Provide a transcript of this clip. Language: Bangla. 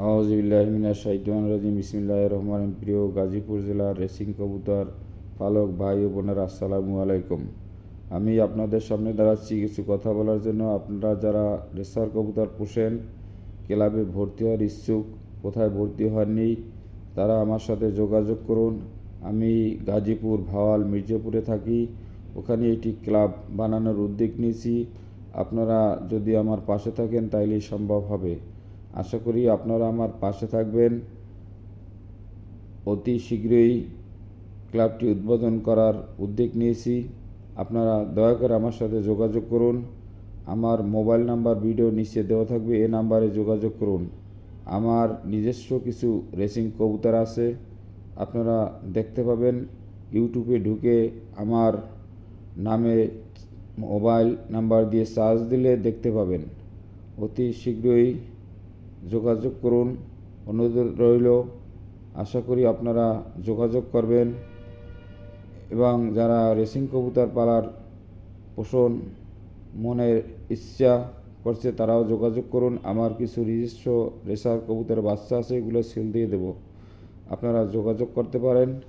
আওয়াজিবিল্লাহমিনা শাহিদান রাজিম। বিসমিল্লাহ রহমান প্রিয় গাজীপুর জেলার রেসিং কবুতর পালক ভাই ও বোনেরা আসসালামু আলাইকুম। আমি আপনাদের সামনে দাঁড়াচ্ছি কিছু কথা বলার জন্য। আপনারা যারা রেসার কবুতর পোষেন, ক্লাবে ভর্তি হওয়ার ইচ্ছুক, কোথায় ভর্তি হননি, তারা আমার সাথে যোগাযোগ করুন। আমি গাজীপুর ভাওয়াল মির্জাপুরে থাকি। ওখানে একটি ক্লাব বানানোর উদ্যোগ নিয়েছি। আপনারা যদি আমার পাশে থাকেন, তাইলেই সম্ভব হবে। আশা করি আপনারা আমার পাশে থাকবেন। অতি শীঘ্রই ক্লাবটি উদ্বোধন করার উদ্যোগ নিয়েছি। আপনারা দয়া করে আমার সাথে যোগাযোগ করুন। আমার মোবাইল নাম্বার ভিডিও নিচে দেওয়া থাকবে, এ নাম্বারে যোগাযোগ করুন। আমার নিজস্ব কিছু রেসিং কবুতর আছে, আপনারা দেখতে পাবেন। ইউটিউবে ঢুকে আমার নামে মোবাইল নাম্বার দিয়ে চার্জ দিলে দেখতে পাবেন। অতি শীঘ্রই যোগাযোগ করুন। অনুরোধ রইল, আশা করি আপনারা যোগাযোগ করবেন এবং যারা রেসিং কবুতর পালার পোষণ মনের ইচ্ছা করছে, তারাও যোগাযোগ করুন। আমার কিছু নিজস্ব রেসার কবুতরের বাচ্চা আছে, এগুলো সেল দিয়ে দেব। আপনারা যোগাযোগ করতে পারেন।